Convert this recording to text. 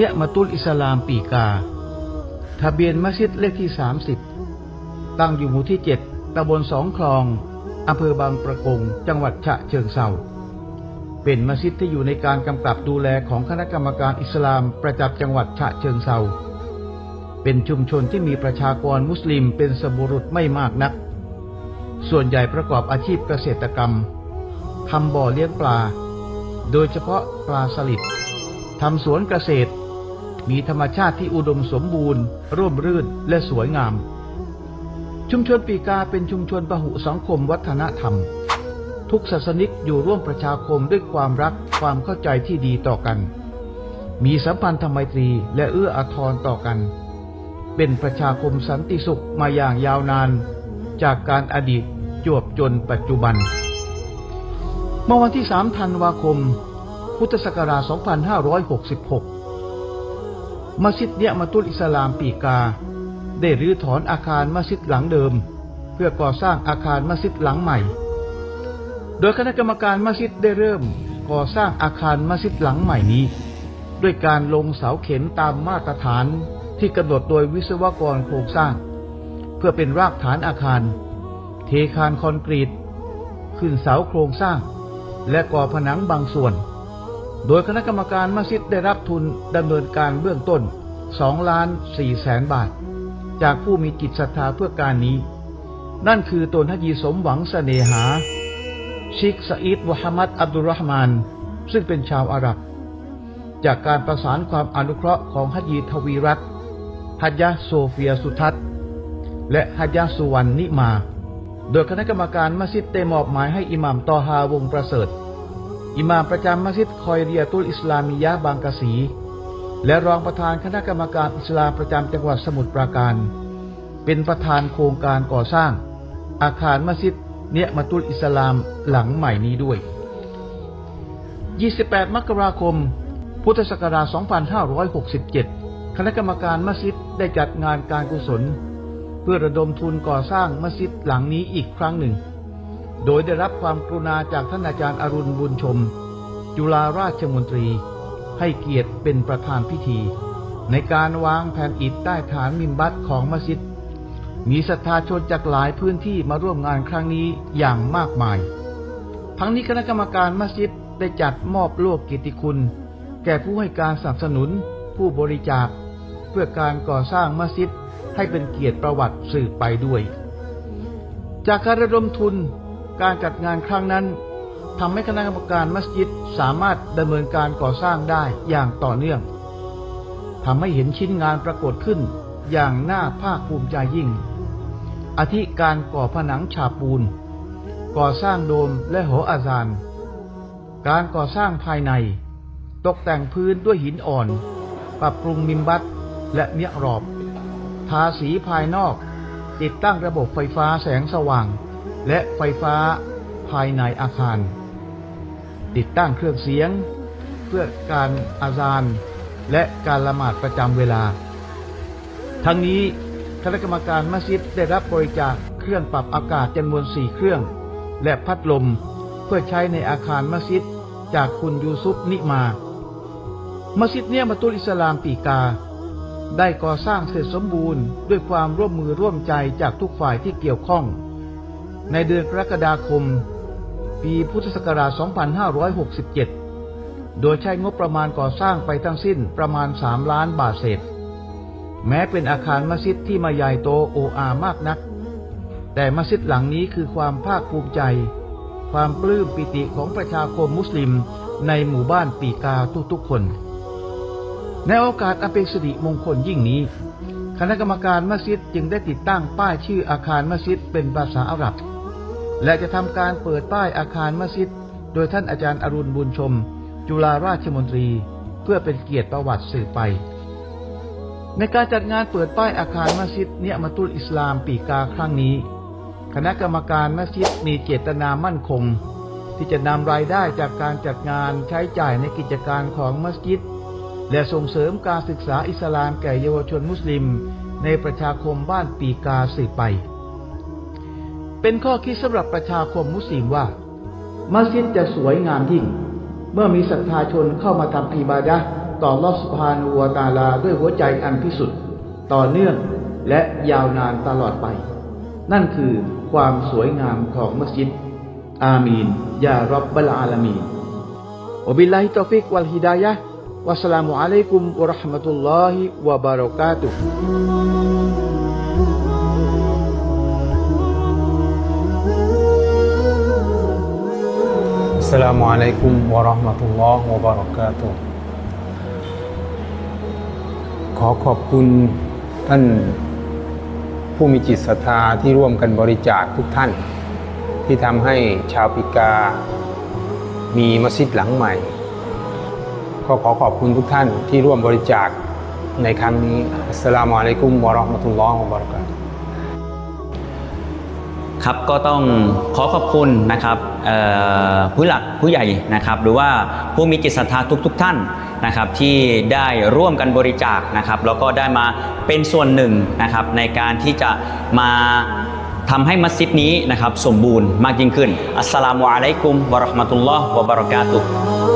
นียมาตุลอิสลามปีกา ทะเบียนมัสยิดเลขที่ 30 ตั้งอยู่หมู่ที่ 7ตำบลสองคลองอำเภอบางประกง จังหวัดฉะเชิงเทราเป็นมัสยิดที่อยู่ในการกำกับดูแลของคณะกรรมการอิสลามประจำจังหวัดฉะเชิงเทราเป็นชุมชนที่มีประชากรมุสลิมเป็นสบุรุษไม่มากนัก ส่วนใหญ่ประกอบอาชีพเกษตรกรรมทำบ่อเลี้ยงปลา โดยเฉพาะปลาสลิดทำสวนเกษตร มีธรรมชาติที่อุดมสมบูรณ์ ร่มรื่นและสวยงาม ชุมชนปีกาเป็นชุมชนพหุสังคมวัฒนธรรม ทุกศาสนิกอยู่ร่วมประชาคมด้วยความรักความเข้าใจที่ดีต่อกัน มีสัมพันธไมตรีและเอื้ออาทรต่อกัน เป็นประชาคมสันติสุขมาอย่างยาวนาน จากการอดีตจวบจนปัจจุบัน เมื่อวันที่ 3 ธันวาคม พุทธศักราช 2566 มัสยิดเนี่ยมาตุลอิสลามปีกา ได้รื้อถอนอาคารมัสยิดหลังเดิม เพื่อก่อสร้างอาคารมัสยิดหลังใหม่ โดยคณะกรรมการมัสยิดได้เริ่มก่อสร้างอาคารมัสยิดหลังใหม่นี้ ด้วยการลงเสาเข็มตามมาตรฐานที่กำหนดโดยวิศวกรโครงสร้าง เพื่อเป็นรากฐานอาคาร เทคานคอนกรีต ขึ้นเสาโครงสร้าง และก่อผนังบางส่วน โดยคณะกรรมการมัสยิดได้รับทุนดำเนินการเบื้องต้น2ล้าน4แสนบาท จากผู้มีจิตศรัทธาเพื่อการนี้ นั่นคือตนฮจีสมหวังเสนหา ชิกซาอิดมุฮัมมัดอับดุลรห์มาน ซึ่งเป็นชาวอาหรับ จากการประสานความอนุเคราะห์ของฮัจีทวีรัตฮัจยะโซเฟียสุทัศน์ และฮัจยะสุวรรณนิมา โดยคณะกรรมการมัสยิดได้มอบหมายให้อิหม่มตอฮาวงประเสริฐ อิหม่ามประจำมัสยิดคอยเรียตุลอิสลามียะบางกะสี และรองประธานคณะกรรมการอิสลามประจำจังหวัดสมุทรปราการ เป็นประธานโครงการก่อสร้าง อาคารมัสยิดเนียมาตุลอิสลามหลังใหม่นี้ด้วย 28 มกราคม พุทธศักราช 2567 คณะกรรมการมัสยิดได้จัดงานการกุศล เพื่อระดมทุนก่อสร้างมัสยิดหลังนี้อีกครั้งหนึ่ง โดยได้รับความกรุณาจากท่านอาจารย์อรุณบุญชม จุฬาราชมนตรี ให้เกียรติเป็นประธานพิธี ในการวางแผ่นอิฐใต้ฐานมิมบัตของมัสยิด มีศรัทธาชนจากหลายพื้นที่มาร่วมงานครั้งนี้อย่างมากมาย ทั้งนี้คณะกรรมการมัสยิดได้จัดมอบโล่กิตติคุณ แก่ผู้ให้การสนับสนุน ผู้บริจาค เพื่อการก่อสร้างมัสยิดให้เป็นเกียรติประวัติสืบไปด้วย จากการระดมทุน การจัดงานครั้งนั้นทำให้คณะกรรมการมัสยิดสามารถดำเนินการก่อสร้างได้อย่างต่อเนื่องทำให้เห็นชิ้นงานปรากฏขึ้นอย่างน่าภาคภูมิใจยิ่งอาทิการก่อผนังฉาบปูน ก่อสร้างโดมและหออาซานการก่อสร้างภายใน ตกแต่งพื้นด้วยหินอ่อน ปรับปรุงมิมบัตและเมียรอบ ทาสีภายนอก ติดตั้งระบบไฟฟ้าแสงสว่าง และไฟฟ้าภายในอาคาร ติดตั้งเครื่องเสียง เพื่อการอาซานและการละหมาดประจำเวลา ทั้งนี้คณะกรรมการมัสยิดได้รับบริจาคเครื่องปรับอากาศจำนวนสี่เครื่อง และพัดลมเพื่อใช้ในอาคารมัสยิดจากคุณยูซุปนิมา มัสยิดเนี่ยมาตุลอิสลามปีกา ได้ก่อสร้างเสร็จสมบูรณ์ด้วยความร่วมมือร่วมใจจากทุกฝ่ายที่เกี่ยวข้อง ในเดือนกรกฎาคม ปีพุทธศักราช 2567 โดยใช้งบประมาณก่อสร้างไปทั้งสิ้นประมาณ 3 ล้านบาทเศษ แม้เป็นอาคารมัสยิดที่มาใหญ่โตโออามากนัก แต่มัสยิดหลังนี้คือความภาคภูมิใจ ความปลื้มปิติของประชาคมมุสลิมในหมู่บ้านปีกาทุกๆคน ในโอกาสอเป็นสิริมงคลยิ่งนี้คณะกรรมการมัสยิดจึงได้ติดตั้งป้ายชื่ออาคารมัสยิดเป็นภาษาอาหรับ และจะทำการเปิดป้ายอาคารมัสยิด โดยท่านอาจารย์อรุณบุญชม จุฬาราชมนตรี เพื่อเป็นเกียรติประวัติสืบไป ในการจัดงานเปิดป้ายอาคารมัสยิดเนียมาตุลอิสลามปีกาครั้งนี้ คณะกรรมการมัสยิดมีเจตนามั่นคง ที่จะนำรายได้จากการจัดงานใช้จ่ายในกิจการของมัสยิด และส่งเสริมการศึกษาอิสลามแก่เยาวชนมุสลิม ในประชาคมบ้านปีกาสืบไป เป็นข้อคิดสำหรับประชาคมมุสลิมว่า มัสยิดจะสวยงามยิ่ง เมื่อมีศรัทธาชนเข้ามาทำอิบาดะต่อลอสุภานูวตาลาด้วยหัวใจอันพิสุทธิ์ต่อเนื่องและยาวนานตลอดไป นั่นคือความสวยงามของมัสยิด อามีน ยารับบลอาลามีนอบิลลาฮิตอฟิกวัลฮิดายะวัสลามุอะลัยกุมวะราะห์มะตุลลอฮิวะบารอกาตุ السلام عليكم ورحمة الله وبركاته ขอขอบคุณท่านผู้มีจิตศรัทธาที่ร่วมกันบริจาคทุกท่าน ที่ทำให้ชาวปิกา มีมัสยิดหลังใหม่ ก็ขอขอบคุณทุกท่านที่ร่วมบริจาคในครั้งนี้ อัสสลามุอะลัยกุมวะเราะห์มะตุลลอฮ์วะบะเราะกาตุฮ์ ครับก็ต้องขอขอบคุณนะครับผู้หลักผู้ใหญ่นะครับ หรือว่าผู้มีจิตศรัทธาทุกๆทท่านนะครับ ที่ได้ร่วมกันบริจาคนะครับ แล้วก็ได้มาเป็นส่วนหนึ่งนะครับ ในการที่จะมาทำให้มัสยิดนี้นะครับ สมบูรณ์มากยิ่งขึ้น อัสสลามุอะลัยกุมวะราะห์มะตุลลอฮ์วะบะเราะกาตุฮ์